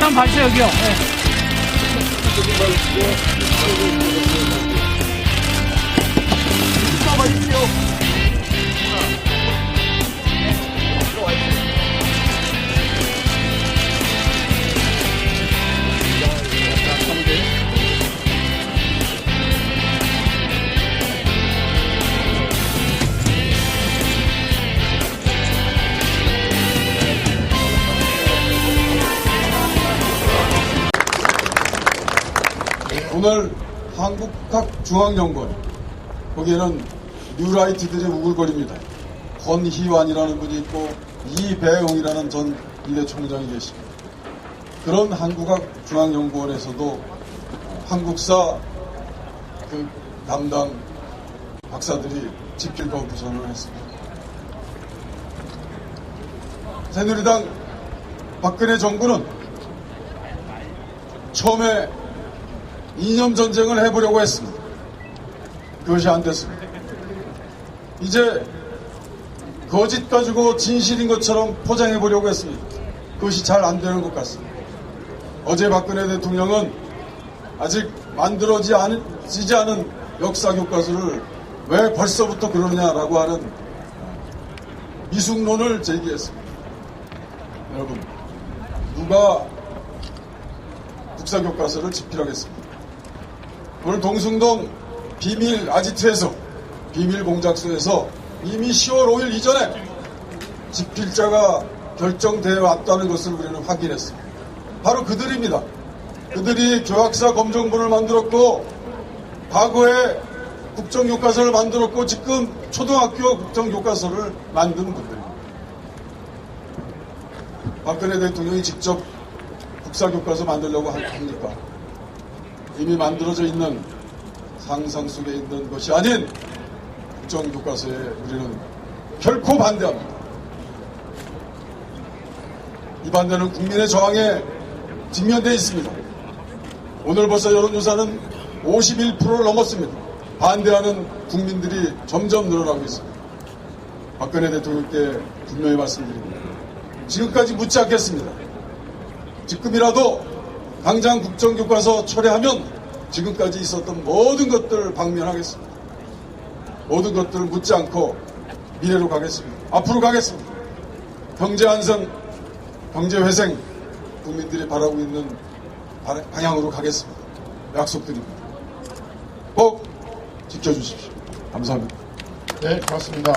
한번 봐주세요, 여기요. 네. 오늘 한국학중앙연구원 거기에는 뉴라이트들이 우글거립니다. 권희환이라는 분이 있고 이배용이라는 전 일례 총장이 계십니다. 그런 한국학중앙연구원에서도 어, 한국사 그 담당 박사들이 집필 거부선을 했습니다. 새누리당 박근혜 정부는 처음에 이념 전쟁을 해보려고 했습니다. 그것이 안 됐습니다. 이제 거짓 가지고 진실인 것처럼 포장해 보려고 했습니다. 그것이 잘 안 되는 것 같습니다. 어제 박근혜 대통령은 아직 만들어지지 않은 역사 교과서를 왜 벌써부터 그러느냐라고 하는 미숙론을 제기했습니다. 여러분, 누가 국사 교과서를 집필하겠습니다. 오늘 동숭동 비밀 아지트에서 비밀 공작소에서 이미 10월 5일 이전에 집필자가 결정되어 왔다는 것을 우리는 확인했습니다. 바로 그들입니다. 그들이 교학사 검정본을 만들었고 과거에 국정교과서를 만들었고 지금 초등학교 국정교과서를 만든 분들입니다. 박근혜 대통령이 직접 국사교과서 만들려고 합니까? 이미 만들어져 있는 상상 속에 있는 것이 아닌 국정교과서에 우리는 결코 반대합니다. 이 반대는 국민의 저항에 직면되어 있습니다. 오늘 벌써 여론조사는 51%를 넘었습니다. 반대하는 국민들이 점점 늘어나고 있습니다. 박근혜 대통령께 분명히 말씀드립니다. 지금까지 묻지 않겠습니다. 지금이라도 당장 국정교과서 철회하면 지금까지 있었던 모든 것들을 방면하겠습니다. 모든 것들을 묻지 않고 미래로 가겠습니다. 앞으로 가겠습니다. 경제 안성, 경제 회생, 국민들이 바라고 있는 바- 방향으로 가겠습니다. 약속드립니다. 꼭 지켜주십시오. 감사합니다. 네, 고맙습니다.